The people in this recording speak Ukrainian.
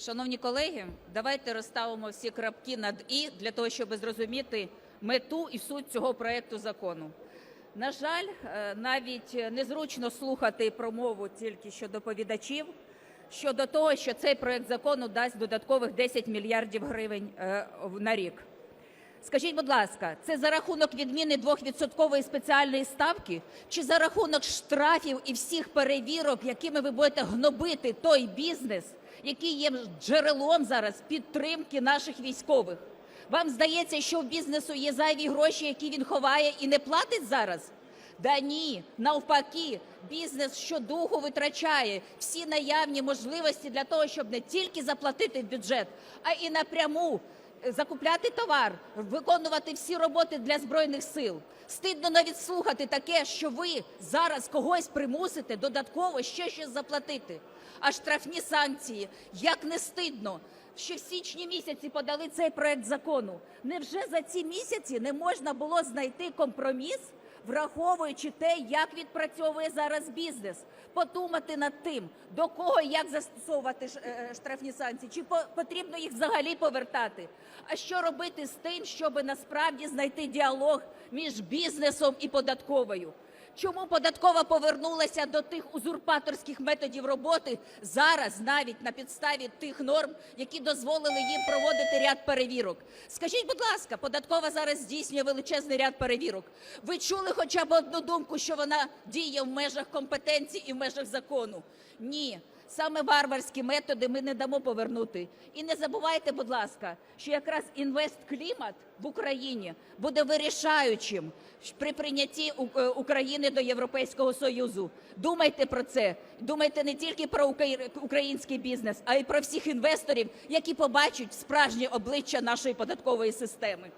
Шановні колеги, давайте розставимо всі крапки над і для того, щоб зрозуміти мету і суть цього проекту закону. На жаль, е, навіть незручно слухати промову тільки що доповідачів щодо того, що цей проект закону дасть додаткових 10 мільярдів гривень е, на рік. Скажіть, будь ласка, це за рахунок відміни 2% спеціальної ставки чи за рахунок штрафів і всіх перевірок, якими ви будете гнобити той бізнес, який є джерелом зараз підтримки наших військових? Вам здається, що в бізнесу є зайві гроші, які він ховає і не платить зараз? Да ні, навпаки, бізнес щодуху витрачає всі наявні можливості для того, щоб не тільки заплатити в бюджет, а і напряму закупляти товар, виконувати всі роботи для збройних сил. Стидно навіть слухати таке, що ви зараз когось примусите додатково ще щось заплатити. А штрафні санкції, як не стидно, що в січні місяці подали цей проект закону. Невже за ці місяці не можна було знайти компроміс? Враховуючи те, як відпрацьовує зараз бізнес, подумати над тим, до кого як застосовувати е, штрафні санкції, чи по- потрібно їх взагалі повертати. А що робити з тим, щоб насправді знайти діалог між бізнесом і податковою? Чому податкова повернулася до тих узурпаторських методів роботи зараз, навіть на підставі тих норм, які дозволили їм проводити ряд перевірок? Скажіть, будь ласка, податкова зараз здійснює величезний ряд перевірок. Ви чули хоча б одну думку, що вона діє в межах компетенції і в межах закону? Ні. Саме варварські методи ми не дамо повернути. І не забувайте, будь ласка, що якраз інвестклімат в Україні буде вирішаючим при прийнятті е, України до Європейського Союзу. Думайте про це. Думайте не тільки про український бізнес, а й про всіх інвесторів, які побачать справжнє обличчя нашої податкової системи.